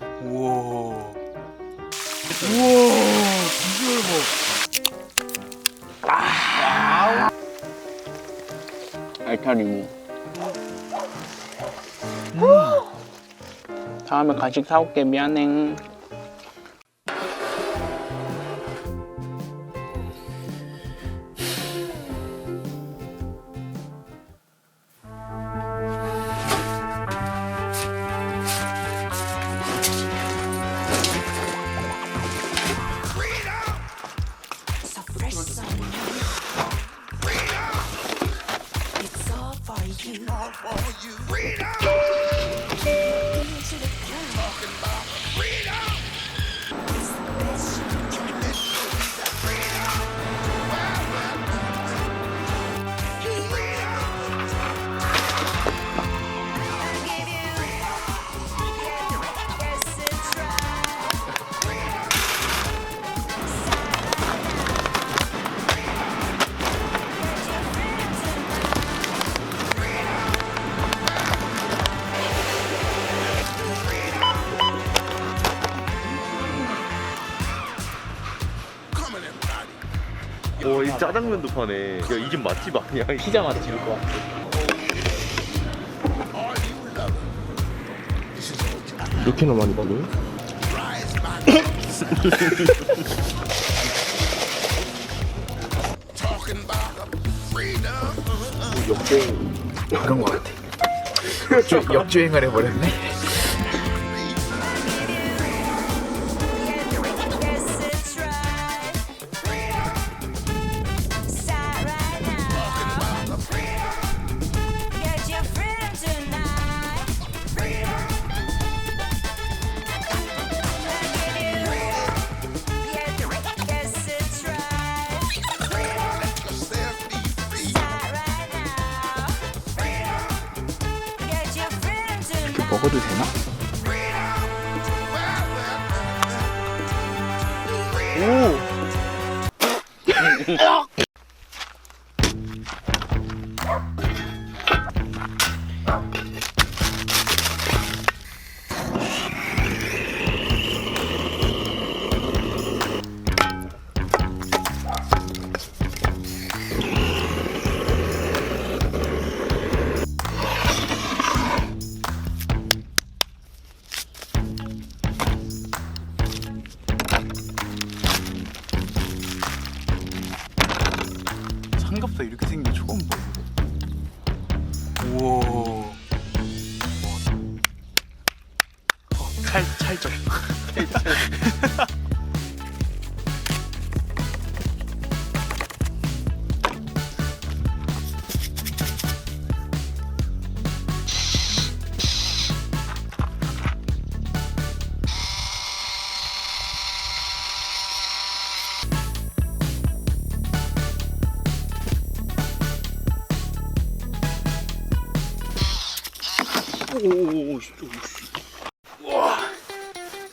우와. 우와. 비주얼 뭐. 아. 알타리무. 다음에 간식 사올게 미안해. 오, 이 짜장면도 파네. 야, 이 집 맛집 아니야? 피자 맛집일 것 같아. 이렇게나 많이 먹어요? 그런 것 같아. 역주, 역주행을 해버렸네. 먹어도 되나? 삼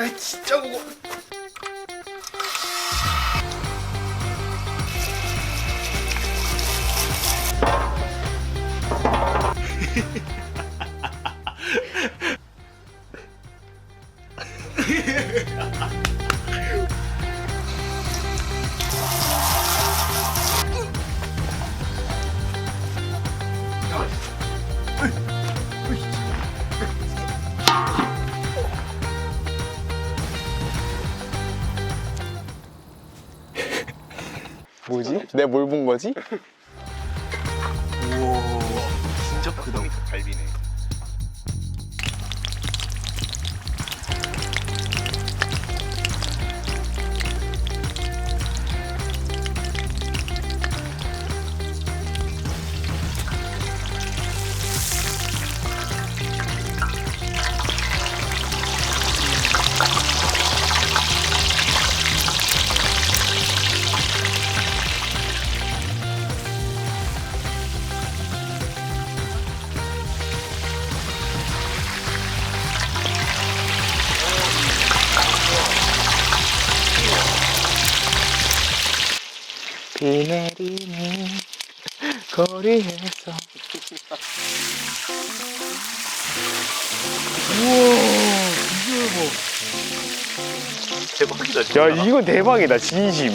야 진짜 무거. 뭐지? 내가 뭘본 거지? 비 내리네. 거리에서. 대박이다 진짜. 야 이거 대박이다 진심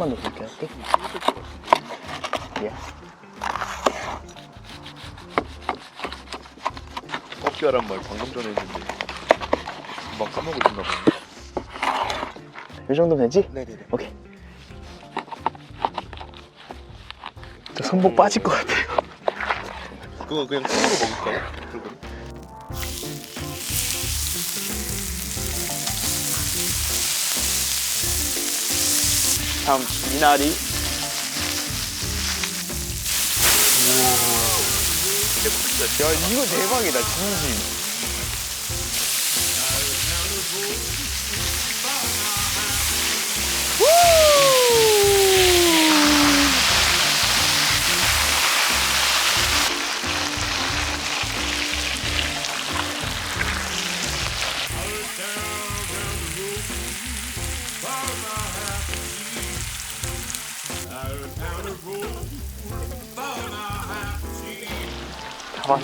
좀만 더 그렇게 할게 예. 꺾여란 말 방금 전에 했는데 금방 까먹고 있나 봐. 이 정도면 되지? 네네네. 오케이. 저 손목 빠질 것 같아요. 그거 그냥 통으로 먹을까요? 고 다음 미나리. 대박이다. 야 이거 대박이다 진심.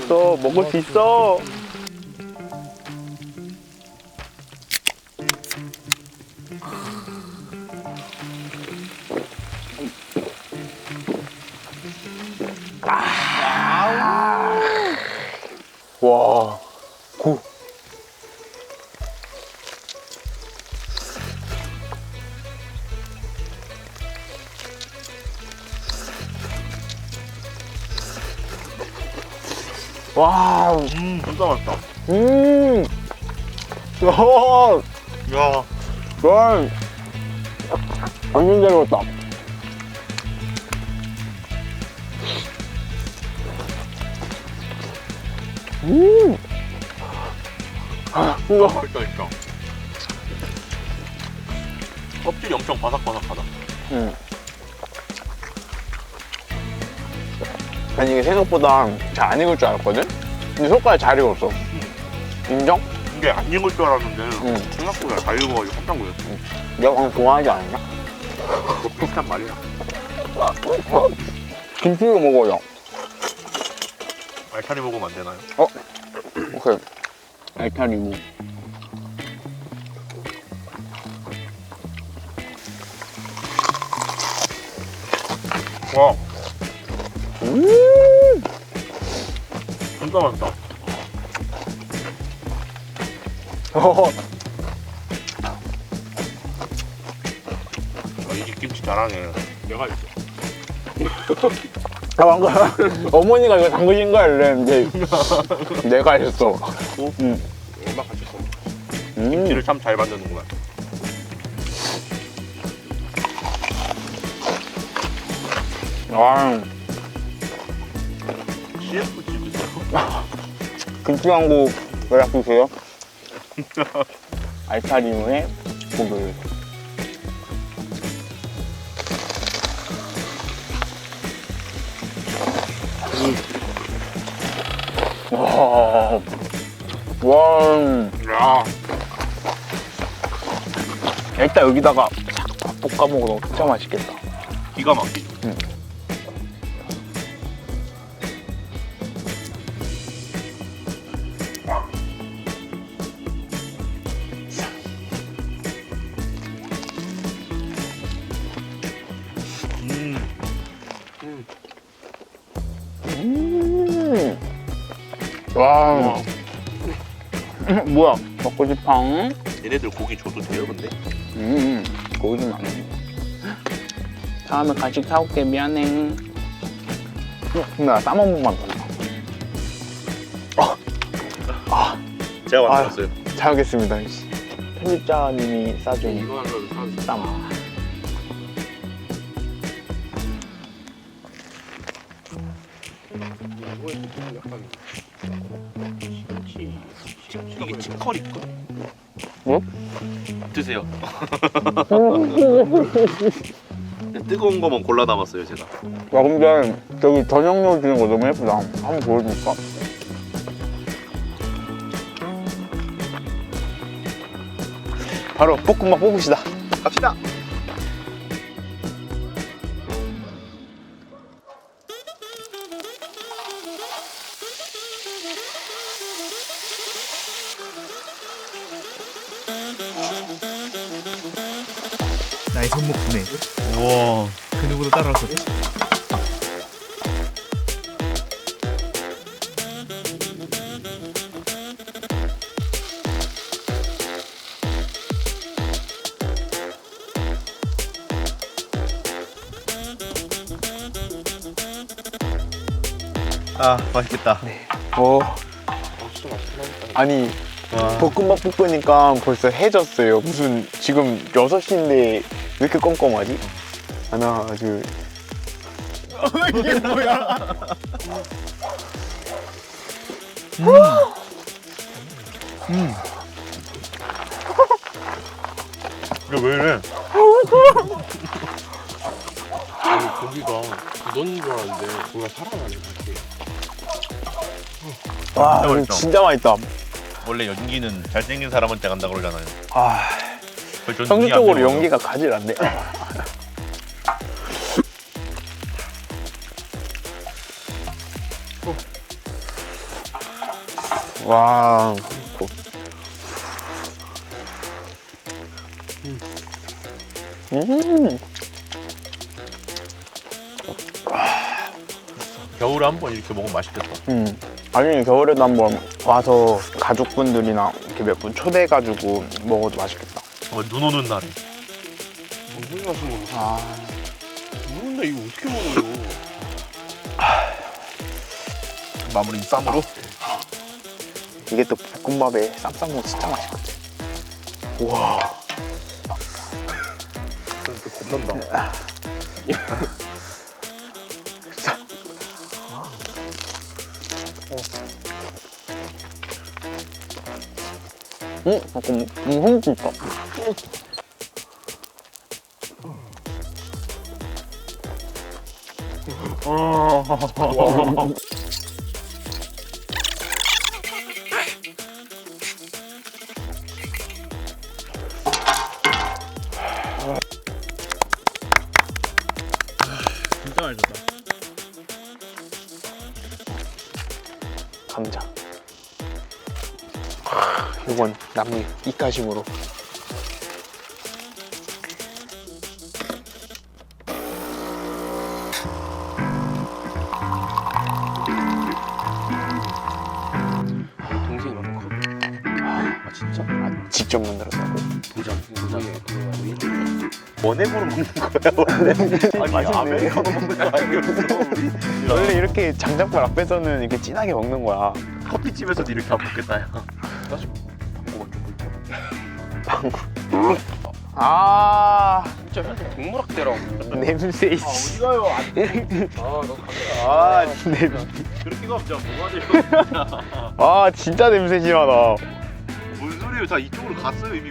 다 왔어. 먹을 수 있어. 와, 와, 음 진짜 맛있다. 음, 와, 야 와, 완전 잘 익었다. 음, 아, 이거 맛있다 진짜. 껍질이 엄청 바삭바삭하다. 음. 아니 이게 생각보다 잘 안 익을 줄 알았거든? 근데 속까지 잘 익었어 인정? 이게 안 익을 줄 알았는데 응. 생각보다 잘 익어가지고 깜짝 놀랐어. 내가 방금 좋아하지 않냐? 뭐 비슷한 말이야. 김치도 먹어요 알차리 먹으면 안 되나요? 오케이 알타리 무 와 음 진짜 맛있다. 어, 아, 이집 김치 잘하네. 내가 있어. 아, 방금 어머니가 이거 담그신 거야 이랬는데 내가 했어 음. 얼마 같이 써. 음. 김치를 참 잘 만드는구만. 아, CF 집이세요? 김치 한국 연락 주세요 알타리 무에 고글 와, 와, 야 일단 여기다가 싹 볶아 먹어도 진짜 맛있겠다. 기가 막히죠. 와, 뭐야, 먹고 싶어? 얘네들 고기 줘도 돼요, 근데? 음, 고기 좀 많네. 다음에 간식 사올게, 미안해. 어, 근데 나쌈한 번만 더. 제가 아유. 만들었어요. 잘 하겠습니다. 편집자님이 싸준 이거 하나로 사는 쌈. 이게 치커리거? 뭐? 드세요. 뜨거운 거만 골라 담았어요 제가. 와 근데 저기 저녁 주는 거 너무 예쁘다. 한번 보여줄까? 바로 볶음밥 뽑읍시다. 갑시다. 아 맛있겠다. 오. 아니 볶음밥 볶으니까 벌써 해졌어요. 무슨 지금 6시인데 왜 이렇게 껌껌하지? 하나 둘 이거 왜 이래? 아니 고기가 굳었는 줄 알았는데 고기가 살아나네 다시 와 진짜 맛있다. 진짜 맛있다. 원래 연기는 잘생긴 사람한테 간다 그러잖아요. 아 평균적으로. 연기가 가질 않네. 와. 고- 음. 겨울에 한 번 이렇게 먹으면 맛있겠다. 음. 나중에 겨울에도 한번 와서 가족분들이나 이렇게 몇 분 초대해가지고 먹어도 맛있겠다. 어, 눈 오는 날에. 무슨 맛인 거야 아. 모른다 이거 어떻게 먹어요 마무리 쌈으로. 이게 또 볶음밥에 쌈 싸먹으면 진짜 맛있거든. 우와. 겁난다 응? 잠깐, 음, 흥 있다. 진짜 맛있었다. 감자. 이건 남미 입가심으로. 직접 만들었다고? 도장 도장에 원액으로 먹는 거야 원래. 아니 아메리카노 먹는 거 아니었어 우리? 원래 이렇게 장작불 앞에서는 이렇게 진하게 먹는 거야. 커피집에서도 이렇게 안 먹겠다 야. 아 진짜 현재 동물학대라고 냄새 이씨. 가요? 아너 아 냄새. 그렇게 가면 진짜 뭐가 돼요? 아 진짜 냄새 심하다. 뭔 소리예요? 다 이쪽으로 갔어요 이미